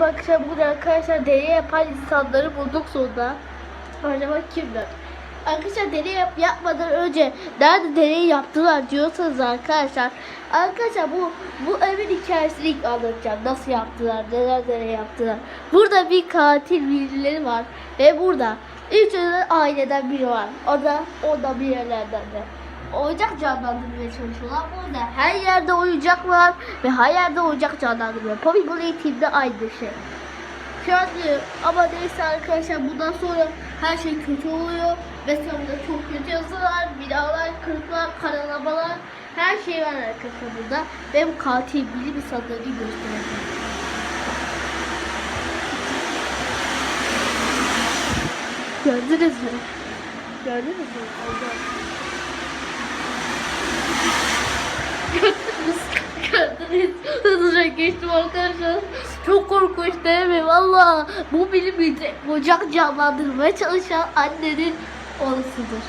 Bakışa burada arkadaşlar deney yapan insanları bulduk sonunda. Acaba kimler? Arkadaşlar deney yap yapmadan önce nerede deney yaptılar diyorsanız arkadaşlar arkadaşlar bu bu evin hikayesini ilk anlatacağım. Nasıl yaptılar, neler deney yaptılar. Burada bir katil birileri var ve burada üç tane aileden biri var. O da o da bir yerlerden de. Oyuncak canlandırmaya çalışıyorlar. Burada her yerde oyuncak var ve her yerde oyuncak canlandırıyor. Poppy Playteam'de aynı şey. Diyor ama neyse arkadaşlar bundan sonra her şey kötü oluyor. Mesela burada çok kötü yazılar, binalar, kırıklar, karalamalar her şey var arkadaşlar burada. Ve bu katil bilim insanlarını göstereceğim. Gördünüz mü? Gördünüz mü? Allah. Gördünüz. Gördünüz. Hızlıca geçtim arkadaşlar. Çok korkunç değil mi? Valla bu bilim ocak canlandırmaya çalışan annenin olasıdır.